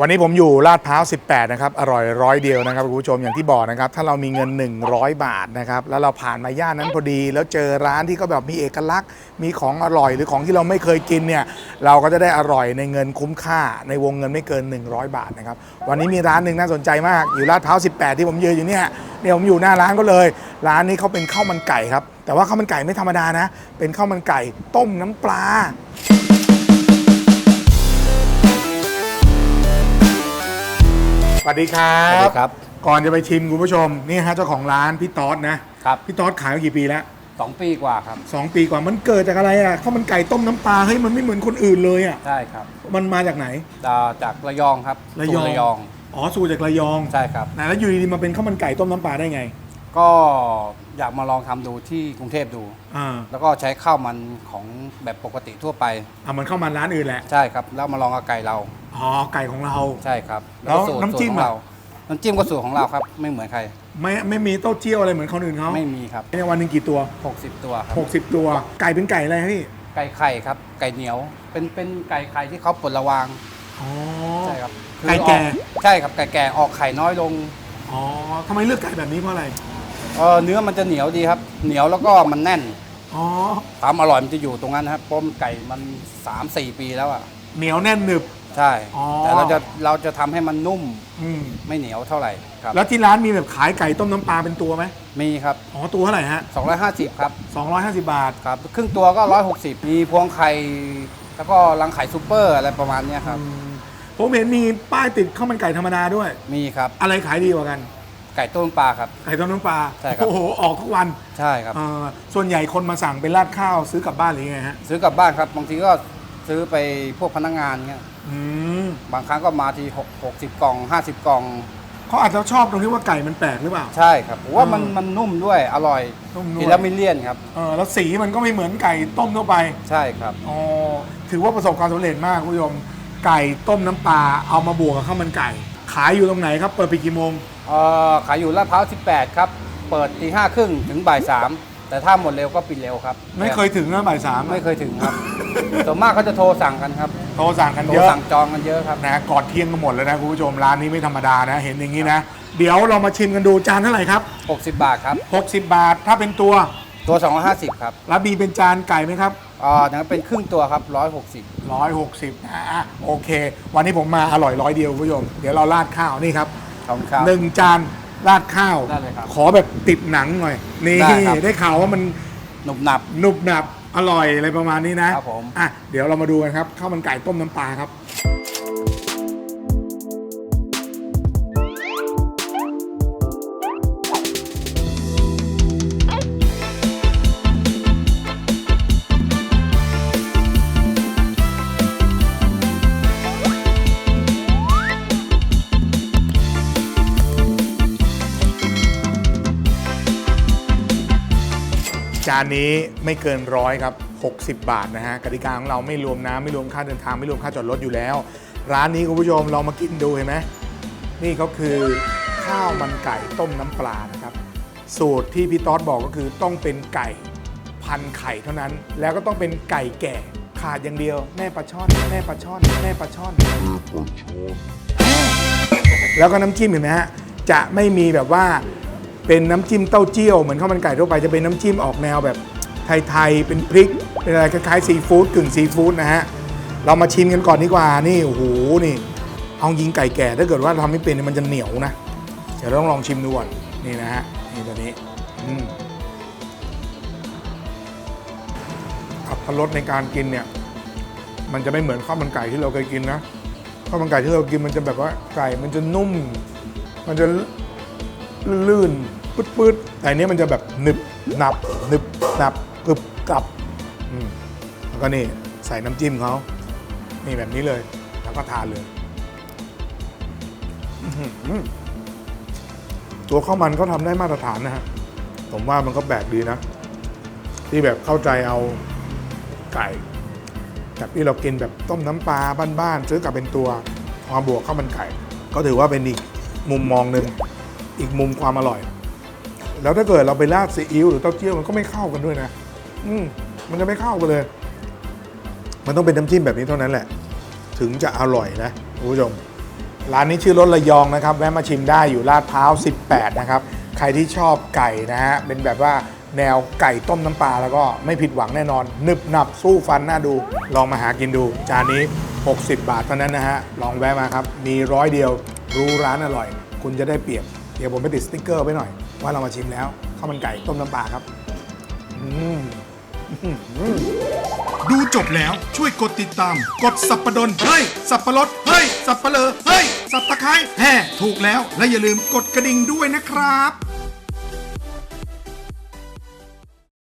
วันนี้ผมอยู่ลาดพร้าว 18 นะครับ อร่อยร้อยเดียวนะครับคุณผู้ชมอย่างที่บอกนะครับ ถ้าเรามีเงิน 100 บาทนะครับ แล้วเราผ่านมาย่านนั้นพอดี แล้วเจอร้านที่เขาแบบมีเอกลักษณ์ มีของอร่อยหรือของที่เราไม่เคยกินเนี่ย เราก็จะได้อร่อยในเงินคุ้มค่าในวงเงินไม่เกิน 100 บาทนะครับ วันนี้มีร้านหนึ่งน่าสนใจมาก อยู่ลาดพร้าว 18 ที่ผมยืนอยู่เนี่ย เนี่ยผมอยู่หน้าร้านก็เลย ร้านนี้เขาเป็นข้าวมันไก่ครับ แต่ว่าข้าวมันไก่ไม่ธรรมดานะ เป็นข้าวมันไก่ต้มน้ำปลา วัสดีครัสวัสบ ดีครับ ก่อนจะไปชิมคุณผู้ชม นี่ฮะเจ้าของร้านพี่ต๊อดนะครับ พี่ต๊อดขายมากี่ปีแล้วสองปีกว่าครับ สองปีกว่ามันเกิดจากอะไรอะข้าวมันไก่ต้มน้ำปลาเฮ้ยมันไม่เหมือนคนอื่นเลยอะใช่ครับมันมาจากไหน อ่าจากระยองครับระยอง สูตระยอง อ๋อสูตรจากระยองใช่ครับนะแล้วอยู่ดีๆมาเป็นข้าวมันไก่ต้มน้ำปลาได้ไง ก็อยากมาลองทำดูที่กรุงเทพดู อ่าแล้วก็ใช้ข้าวมันของแบบปกติทั่วไป อ่ามันเข้าวมันร้านอื่นแหละ ใช่ครับ แล้วมาลองกับไก่เรา อ๋อ ไก่ของเรา ใช่ครับแล้วสูตรน้ำจิ้มสูตรของอะเรา น้ำจิ้มก็สูตรของเราครับ ไม่เหมือนใคร ไม่ไม่มีเต้าเจี้ยวอะไรเหมือนคนอื่นเขาไม่มีครับ ในวันหนึ่งกี่ตัว 60 ตัวครับ 60 ตัว ไก่เป็นไก่อะไรครับพี่ ไก่ไข่ครับ ไก่เหนียว เป็นเป็นไก่ไข่ที่เขาปลดระวาง อ๋อ ใช่ครับคือไก่แก่ ออใช่ครับ ไก่แก่ออกไข่น้อยลง อ๋อทำไมเลือกไก่แบบนี้เพราะอะไร เออเนื้อมันจะเหนียวดีครับ เหนียวแล้วก็มันแน่นอ๋อ ความอร่อยมันจะอยู่ตรงนั้นนะครับเพราะมันไก่มัน3 4ปีแล้วอะ เหนียวแน่นหนึบ ใช่ อ๋อ แต่เราจะเราจะทำให้มันนุ่มอืมไม่เหนียวเท่าไหร่ครับ แล้วที่ร้านมีแบบขายไก่ต้มน้ำปลาเป็นตัวไหมมีครับ อ๋อ ตัวเท่าไหร่ฮะ250 ครับ 250 บาท ครับ ครึ่งตัวก็ 160 มีพวงไข่ แล้วก็รังไข่ซูเปอร์อะไรประมาณเนี้ยครับอืมผมเห็นมีป้ายติดข้าวมันไก่ธรรมดาด้วย มีครับ อะไรขายดีกว่ากัน ไก่ต้มปลาครับไก่ต้มน้ำปลาใช่ครับ โอ้โหออกทุกวันใช่ครับ เอ่อส่วนใหญ่คนมาสั่งเป็นราดข้าวซื้อกลับบ้านหรือยังไงฮะซื้อกลับบ้านครับ บางทีก็ซื้อไปพวกพนักงานเงี้ยอืมบางครั้งก็มาที6 60 กล่อง 50 กล่อง เขาอาจจะชอบตรงที่ว่าไก่มันแปลกหรือเปล่า ใช่ครับผมว่ามันอืมมันนุ่มด้วยอร่อยนุ่มๆกินแล้วไม่เลี่ยนครับ เออแล้วสีมันก็ไม่เหมือนไก่ต้มทั่วไปใช่ครับ อ๋อถือว่าประสบความสำเร็จมากคุณผู้ชมไก่ต้มน้ำปลาเอามาบวกกับข้าวมันไก่ ขายอยู่ตรงไหนครับ เปิดไปดกี่โมง เอ่อขายอยู่ลาดพร้าว 18 ครับ เปิดตีห้าครึ่งถึงบ่ายสามแต่ถ้าหมดเร็วก็ปิดเร็วครับไม่เคยถึงนะบ่ายสามไม่เคยถึงครับ ส่วนมากเขาจะโทรสั่งกันครับ โทรสั่งกันโทรเยอะสั่งจองกันเยอะครับ นะก่อนเที่ยงก็หมดแล้วนะคุณผู้ชมร้านนี้ไม่ธรรมดานะเห็นอย่างนี้นะ เดี๋ยวเรามาชิมกันดูจานเท่าไหร่ครับ 60 บาทครับ 60 บาทถ้าเป็นตัว ตัว 250 ครับแล้วบีเป็นจานไก่ไหมครับ อ่าอย่างนั้นเป็นครึ่งตัวครับ 160 160นะอะโอเค วันนี้ผมมาอร่อยร้อยเดียวคุณผู้ชม เดี๋ยวเราราดข้าวนี่ครับขอบคุณครับ หนึ่งจานราดข้าว ได้เลยครับขอแบบติดหนังหน่อย นี่ได้ครับ ได้ข่าวว่ามันหนุบหนับ หนุบหนับอร่อยอะไรประมาณนี้นะครับผม อะเดี๋ยวเรามาดูกันครับข้าวมันไก่ต้มน้ำปลาครับ จานนี้ไม่เกินร้อยครับ 60 บาทนะฮะกติกาของเราไม่รวมน้ำไม่รวมค่าเดินทางไม่รวมค่าจอดรถอยู่แล้ว ร้านนี้คุณผู้ชมลองมากินดูเห็นไหมนี่เขาคือข้าวมันไก่ต้มน้ำปลานะครับ สูตรที่พี่ต๊อดบอกก็คือต้องเป็นไก่พันไข่เท่านั้น แล้วก็ต้องเป็นไก่แก่ขาดอย่างเดียว แม่ปลาช่อนแม่ปลาช่อนแม่ปลาช่อน แล้วก็น้ำจิ้มเห็นไหมฮะจะไม่มีแบบว่า เป็นน้ำจิ้มเต้าเจี้ยวเหมือนข้าวมันไก่ทั่วไปจะเป็นน้ำจิ้มออกแนวแบบไทยๆเป็นพริกเป็นอะไรคล้ายๆซีฟู้ดกึ่งซีฟู้ดนะฮะเรามาชิมกันก่อนดีกว่านี่โอ้โหนี่เอายิงไก่แก่ถ้าเกิดว่าทำไม่เป็นมันจะเหนียวนะเดี๋ยวเราต้องลองชิมดูก่อนนี่นะฮะนี่ตัวนี้อืมอัตรสในการกินเนี่ย มันจะไม่เหมือนข้าวมันไก่ที่เราเคยกินนะข้าวมันไก่ที่เรากินมันจะแบบว่าไก่มันจะนุ่ม มันจะลื่น ปื๊ดๆแต่อันนี้มันจะแบบหนึบหนับหนึบหนับกรึบกรับอืมแล้วก็นี่ใส่น้ำจิ้มเขานี่แบบนี้เลย แล้วก็ทานเลยตัวข้าวมันเขาทำได้มาตรฐานนะฮะ ผมว่ามันก็แปลกดีนะ ที่แบบเข้าใจเอาไก่แบบที่เรากินแบบต้มน้ำปลาบ้านๆซื้อกลับเป็นตัวมาบวกข้าวมันไก่ ก็ถือว่าเป็นอีกมุมมองหนึ่งอีกมุมความอร่อย แล้วถ้าเกิดเราไปราดซีอิ๊วหรือเต้าเจี้ยวมันก็ไม่เข้ากันด้วยนะ อืมมันจะไม่เข้ากันเลย มันต้องเป็นน้ำจิ้มแบบนี้เท่านั้นแหละ ถึงจะอร่อยนะคุณผู้ชม ร้านนี้ชื่อรถระยองนะครับ แวะมาชิมได้อยู่ลาดพร้าว 18 นะครับ ใครที่ชอบไก่นะฮะ เป็นแบบว่าแนวไก่ต้มน้ำปลาแล้วก็ไม่ผิดหวังแน่นอนหนึบหนับสู้ฟันน่าดู ลองมาหากินดู จานนี้ 60 บาทเท่านั้นนะฮะ ลองแวะมาครับ มีร้อยเดียวรู้ร้านอร่อย คุณจะได้เปรียบ เดี๋ยวผมไปติดสติ๊กเกอร์ไว้หน่อย ว่าเรามาชิมแล้วข้าวมันไก่ต้มน้ำปลาครับดูจบแล้วช่วยกดติดตาม กดสับประดนเฮ้ย สับประรดเฮ้ย สับปะเลอเฮ้ย สับตะไคร้แห่ถูกแล้วและอย่าลืมกดกระดิ่งด้วยนะครับ